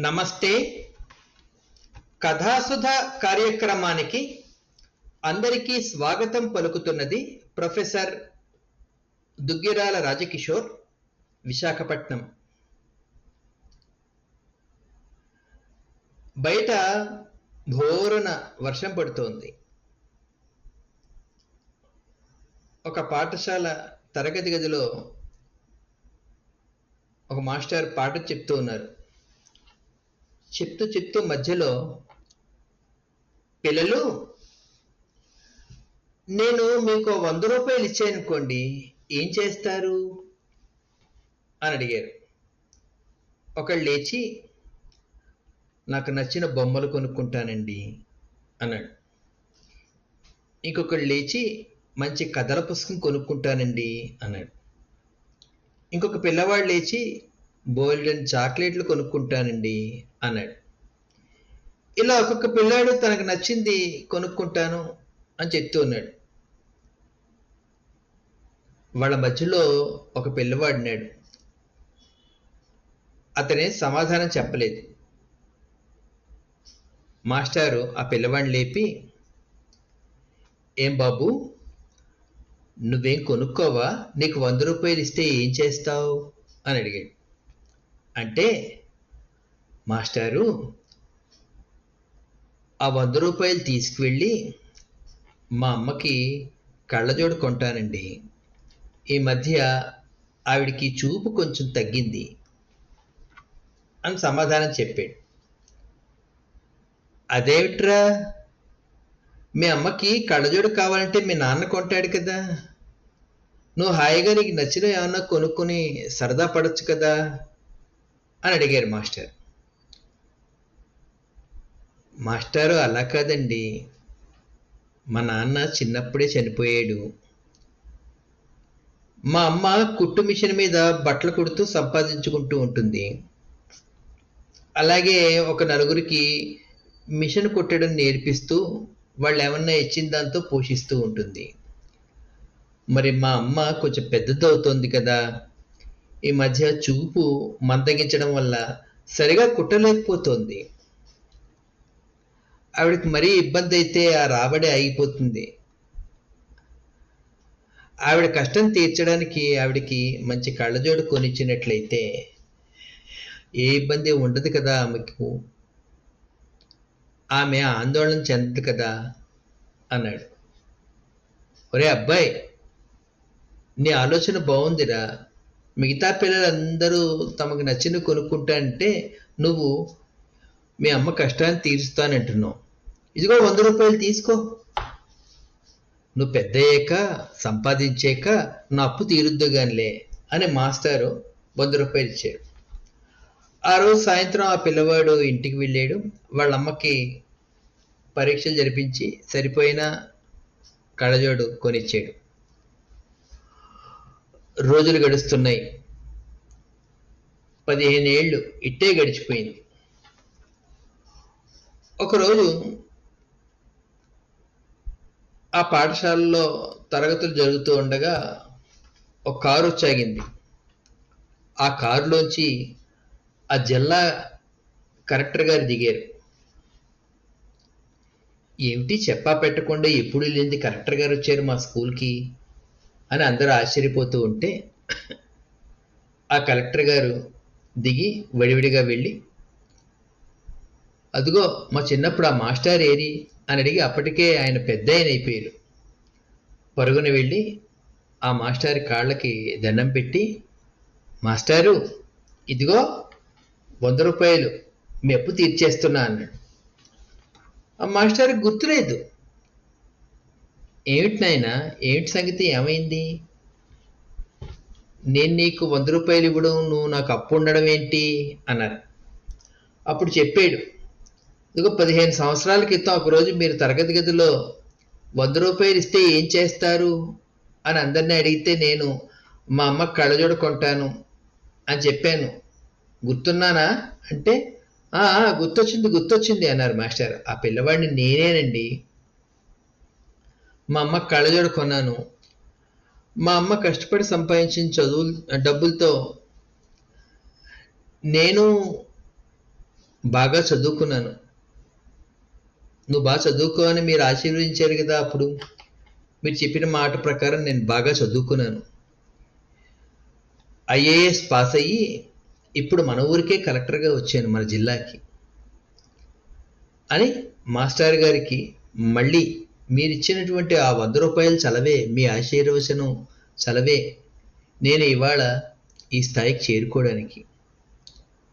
నమస్తే. కథాసుధ కార్యక్రమానికి అందరికీ స్వాగతం పలుకుతున్నది ప్రొఫెసర్ దుగ్గిరాల రాజకిషోర్ విశాఖపట్నం. బయట భోరున వర్షం పడుతోంది. ఒక పాఠశాల తరగతి గదిలో ఒక మాస్టర్ పాట చెప్తూ ఉన్నారు. చెప్తూ చెప్తూ మధ్యలో పిల్లలు నేను మీకు వంద రూపాయలు ఇచ్చానుకోండి ఏం చేస్తారు? అని అడిగారు. ఒకళ్ళు లేచి నాకు నచ్చిన బొమ్మలు కొనుక్కుంటానండి అన్నాడు. ఇంకొకళ్ళు లేచి మంచి కథల పుస్తకం కొనుక్కుంటానండి అన్నాడు. ఇంకొక పిల్లవాడు లేచి బోల్డెన్ చాక్లెట్లు కొనుక్కుంటానండి అన్నాడు. ఇలా ఒక్కొక్క పిల్లాడు తనకు నచ్చింది కొనుక్కుంటాను అని చెప్తూ ఉన్నాడు. వాళ్ళ మధ్యలో ఒక పిల్లవాడినాడు అతనే సమాధానం చెప్పలేదు. మాస్టారు ఆ పిల్లవాడిని లేపి ఏం బాబు నువ్వేం కొనుక్కోవా? నీకు వంద రూపాయలు ఇస్తే ఏం చేస్తావు? అని అడిగాడు. అంటే మాస్టారు ఆ వంద రూపాయలు తీసుకువెళ్ళి మా అమ్మకి కళ్ళజోడు కొంటానండి. ఈ మధ్య ఆవిడికి చూపు కొంచెం తగ్గింది అని సమాధానం చెప్పాడు. అదేమిట్రా? మీ అమ్మకి కళ్ళజోడు కావాలంటే మీ నాన్న కొంటాడు కదా. నువ్వు హాయిగా నీకు నచ్చిన ఏమన్నా కొనుక్కొని సరదా పడచ్చు కదా. అని అడిగారు మాస్టర్. మాస్టారు అలా కాదండి. మా నాన్న చిన్నప్పుడే చనిపోయాడు. మా అమ్మ కుట్టు మిషన్ మీద బట్టలు కుడుతూ సంపాదించుకుంటూ ఉంటుంది. అలాగే ఒక నలుగురికి మిషన్ కుట్టడం నేర్పిస్తూ వాళ్ళు ఏమన్నా ఇచ్చిన దాంతో పోషిస్తూ ఉంటుంది. మరి మా అమ్మ కొంచెం పెద్దదవుతోంది కదా. ఈ మధ్య చూపు మందగించడం వల్ల సరిగా కుట్టలేకపోతుంది. ఆవిడకి మరీ ఇబ్బంది అయితే ఆ రాబడి ఆగిపోతుంది ఆవిడ కష్టం తీర్చడానికి ఆవిడకి మంచి కళ్ళజోడు కొనిచ్చినట్లయితే ఏ ఇబ్బంది ఉండదు కదా ఆమెకు. ఆమె ఆందోళన చెందదు కదా అన్నాడు. ఒరే అబ్బాయి నీ ఆలోచన బాగుందిరా మిగతా పిల్లలందరూ తమకు నచ్చిన కొనుక్కుంటా అంటే నువ్వు మీ అమ్మ కష్టాన్ని తీరుస్తానంటున్నావు. ఇదిగో వంద రూపాయలు తీసుకో. నువ్వు పెద్ద అయ్యాక సంపాదించాక నా అప్పు తీరుద్దు గానిలే అని మాస్టారు వంద రూపాయలు ఇచ్చాడు ఆ రోజు సాయంత్రం ఆ పిల్లవాడు ఇంటికి వెళ్ళాడు. వాళ్ళ అమ్మకి పరీక్షలు జరిపించి సరిపోయిన కళ్ళజోడు కొనిచ్చాడు. రోజులు గడుస్తున్నాయి. పదిహేను ఏళ్ళు ఇట్టే గడిచిపోయింది. ఒకరోజు ఆ పాఠశాలలో తరగతులు జరుగుతూ ఉండగా ఒక కారు వచ్చాగింది. ఆ కారులోంచి ఆ జిల్లా కలెక్టర్ గారు దిగారు. ఏమిటి చెప్పా పెట్టకుండా ఎప్పుడు వెళ్ళింది కలెక్టర్ గారు వచ్చారు మా స్కూల్కి? అని అందరూ ఆశ్చర్యపోతూ ఉంటే ఆ కలెక్టర్ గారు దిగి వడివిడిగా వెళ్ళి అదిగో మా చిన్నప్పుడు ఆ మాస్టర్ ఏరి? అని అడిగి అప్పటికే ఆయన పెద్ద ఆయన అయిపోయారు. పరుగున వెళ్ళి ఆ మాస్టర్ కాళ్ళకి దండం పెట్టి మాస్టారు ఇదిగో వంద రూపాయలు మీ అప్పు తీర్చేస్తున్నా అన్నాడు. ఆ మాస్టర్కి గుర్తులేదు. ఏమిటి నాయన? ఏమిటి సంగతి? ఏమైంది? నేను నీకు వంద రూపాయలు ఇవ్వడం నువ్వు నాకు అప్పు ఉండడం ఏంటి? అన్నారు. అప్పుడు చెప్పాడు ఇదిగో పదిహేను సంవత్సరాల క్రితం ఒకరోజు మీరు తరగతి గదిలో వంద రూపాయలు ఇస్తే ఏం చేస్తారు? అని అందరినీ అడిగితే నేను మా అమ్మ కళ్ళజోడు కొంటాను అని చెప్పాను. గుర్తున్నానా? అంటే గుర్తొచ్చింది గుర్తొచ్చింది అన్నారు మాస్టర్. ఆ పిల్లవాడిని నేనేనండి. మా అమ్మ కళ్ళజోడు కొన్నాను. మా అమ్మ కష్టపడి సంపాదించిన చదువు డబ్బులతో నేను బాగా చదువుకున్నాను. నువ్వు బాగా చదువుకో అని మీరు ఆశీర్వదించారు కదా అప్పుడు. మీరు చెప్పిన మాట ప్రకారం నేను బాగా చదువుకున్నాను. ఐఏఎస్ పాస్ అయ్యి ఇప్పుడు మన ఊరికే కలెక్టర్గా వచ్చాను మన జిల్లాకి. అని మాస్టర్ గారికి మళ్ళీ మీరు ఇచ్చినటువంటి ఆ వంద రూపాయలు చలవే మీ ఆశీర్వచనం చలవే. నేను ఇవాళ ఈ స్థాయికి చేరుకోవడానికి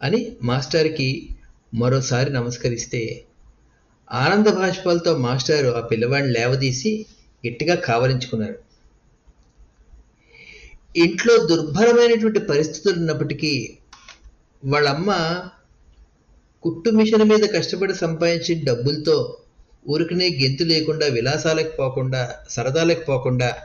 అని మాస్టర్కి మరోసారి నమస్కరిస్తే ఆనంద భాష్పాలతో మాస్టారు ఆ పిల్లవాడిని లేవదీసి గట్టిగా కావలించుకున్నారు. ఇంట్లో దుర్భరమైనటువంటి పరిస్థితులు ఉన్నప్పటికీ వాళ్ళమ్మ కుట్టు మిషన్ మీద కష్టపడి సంపాదించిన డబ్బులతో ఊరికనే గెంతు లేకుండా విలాసాలకు పోకుండా సరదాలకు పోకుండా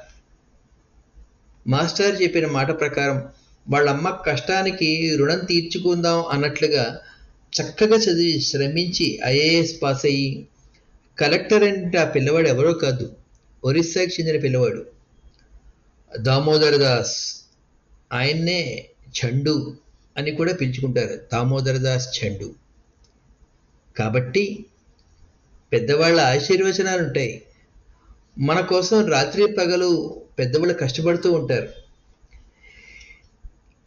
మాస్టర్ చెప్పిన మాట ప్రకారం వాళ్ళమ్మ కష్టానికి రుణం తీర్చుకుందాం అన్నట్లుగా చక్కగా చదివి శ్రమించి ఐఏఎస్ పాస్ అయ్యి కలెక్టర్ అంటే ఆ పిల్లవాడు ఎవరో కాదు ఒరిస్సాకి చెందిన పిల్లవాడు. దామోదర్ దాస్ ఆయన్నే చండు అని కూడా పిలుచుకుంటారు. దామోదర్ దాస్ చండు. కాబట్టి పెద్దవాళ్ళ ఆశీర్వచనాలు ఉంటాయి. మన కోసం రాత్రి పగలు పెద్దవాళ్ళు కష్టపడుతూ ఉంటారు.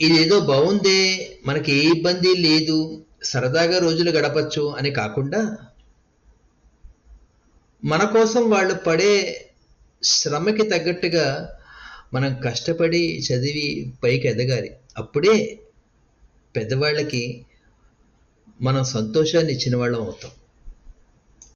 ఇదేదో బాగుందే మనకి ఏ ఇబ్బంది లేదు సరదాగా రోజులు గడపచ్చు అని కాకుండా మన కోసం వాళ్ళు పడే శ్రమకి తగ్గట్టుగా మనం కష్టపడి చదివి పైకి ఎదగాలి. అప్పుడే పెద్దవాళ్ళకి మనం సంతోషాన్ని ఇచ్చిన వాళ్ళం అవుతాం.